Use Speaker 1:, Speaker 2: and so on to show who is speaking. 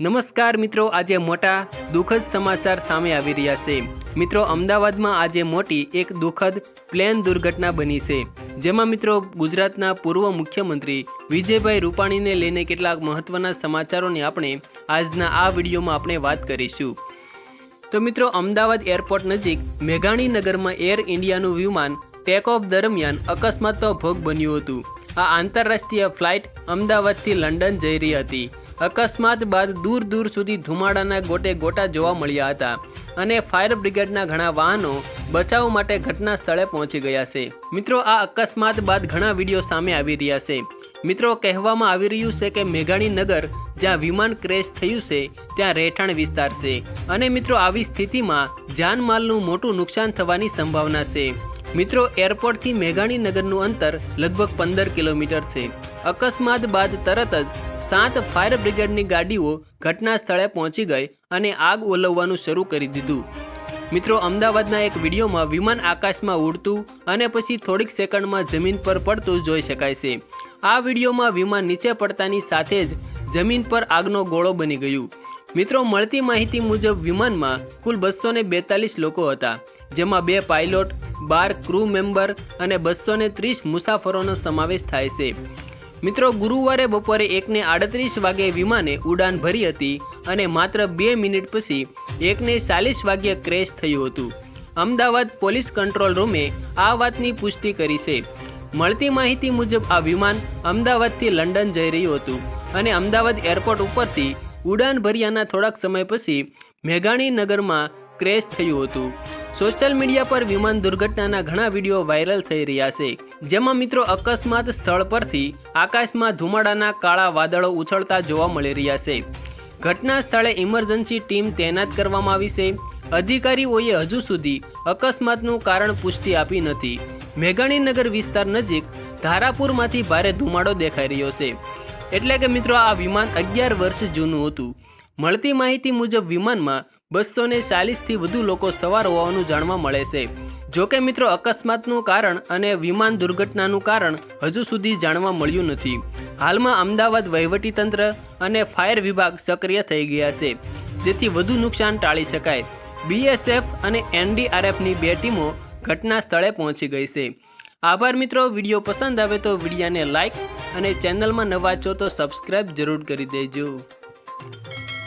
Speaker 1: નમસ્કાર મિત્રો, આજે મોટા દુઃખદ સમાચાર સામે આવી રહ્યા છે. મિત્રો, અમદાવાદમાં આજે મોટી એક દુઃખદ પ્લેન દુર્ઘટના બની છે. જેમાં મિત્રો, ગુજરાતના પૂર્વ મુખ્યમંત્રી વિજયભાઈ રૂપાણીને લઈને કેટલાક મહત્વના સમાચારોની આપણે આજના આ વિડીયોમાં આપણે વાત કરીશું. તો મિત્રો, અમદાવાદ એરપોર્ટ નજીક મેઘાણી નગરમાં એર ઇન્ડિયાનું વિમાન ટેકઓફ દરમિયાન અકસ્માતનો ભોગ બન્યું હતું. આ આંતરરાષ્ટ્રીય ફ્લાઇટ અમદાવાદથી લંડન જઈ રહી હતી. અકસ્માત બાદ દૂર દૂર સુધી ધુમાડાના ગોટે ગોટા જોવા મળ્યા હતા અને ફાયર બ્રિગેડના ઘણા વાહનો બચાવ માટે ઘટના સ્થળે પહોંચી ગયા છે. મિત્રો, આ અકસ્માત બાદ ઘણા વીડિયો સામે આવી રહ્યા છે. મિત્રો, કહેવામાં આવી રહ્યું છે કે મેઘાણી નગર, જ્યાં વિમાન ક્રેશ થયું છે, ત્યાં રહેઠાણ વિસ્તાર છે. અને મિત્રો, આવી સ્થિતિમાં જાનમાલનું મોટું નુકસાન થવાની સંભાવના છે. મિત્રો, એરપોર્ટથી મેઘાણી નગરનું અંતર લગભગ પંદર કિલોમીટર છે. અકસ્માત બાદ તરત જ સાત ફાયર બ્રિગેડની ગાડીઓ ઘટના સ્થળે પહોંચી ગઈ અને આગ ઓલવવાનું શરૂ કરી દીધું. મિત્રો, અમદાવાદના એક વિડીયોમાં વિમાન આકાશમાં ઉડતું અને પછી થોડીક સેકન્ડમાં જમીન પર પડતું જોઈ શકાય છે. આ વિડીયોમાં વિમાન નીચે પડતાની સાથે જ જમીન પર આગનો ગોળો બની ગયું. મિત્રો, મળતી માહિતી મુજબ વિમાનમાં કુલ બસો ને બેતાલીસ લોકો હતા, જેમાં બે પાયલોટ, બાર ક્રૂ મેમ્બર અને બસો ત્રીસ મુસાફરોનો સમાવેશ થાય છે. મિત્રો, ગુરુવારે બપોરે એકને આડત્રીસ વાગે વિમાને ઉડાન ભરી હતી અને માત્ર બે મિનિટ પછી એકને ચાલીસ વાગ્યે ક્રેશ થયું હતું. અમદાવાદ પોલીસ કંટ્રોલ રૂમે આ વાતની પુષ્ટિ કરી છે. મળતી માહિતી મુજબ આ વિમાન અમદાવાદથી લંડન જઈ રહ્યું હતું અને અમદાવાદ એરપોર્ટ ઉપરથી ઉડાન ભર્યાના થોડાક સમય પછી મેઘાણી નગરમાં ક્રેશ થયું હતું. સોશિયલ મીડિયા પર વિમાન દુર્ઘટનાના ઘણા વીડિયો વાયરલ થઈ રહ્યા છે. જેમાં મિત્રો અકસ્માત સ્થળ પરથી આકાશમાં ધુમાડાના કાળા વાદળો ઉછળતા જોવા મળી રહ્યા છે. ઘટના સ્થળે ઇમરજન્સી ટીમ તૈનાત કરવામાં આવી છે. અધિકારીઓએ હજુ સુધી અકસ્માતનું કારણ પુષ્ટિ આપી નથી. મેઘાણીનગર વિસ્તાર નજીક ધારાપુરમાંથી ભારે ધુમાડો દેખાઈ રહ્યો છે. એટલે કે મિત્રો આ વિમાન અગિયાર વર્ષ જૂનું હતું. મળતી માહિતી મુજબ વિમાનમાં બસો ને ચાલીસથી વધુ લોકો સવાર હોવાનું જાણવા મળે છે. જોકે મિત્રો, અકસ્માતનું કારણ અને વિમાન દુર્ઘટનાનું કારણ હજુ સુધી જાણવા મળ્યું નથી. હાલમાં અમદાવાદ વહીવટીતંત્ર અને ફાયર વિભાગ સક્રિય થઈ ગયા છે, જેથી વધુ નુકસાન ટાળી શકાય. બીએસએફ અને એનડીઆરએફની બે ટીમો ઘટના સ્થળે પહોંચી ગઈ છે. આભાર મિત્રો, વીડિયો પસંદ આવે તો વિડીયાને લાઇક અને ચેનલમાં નવા છો તો સબસ્ક્રાઈબ જરૂર કરી દેજો.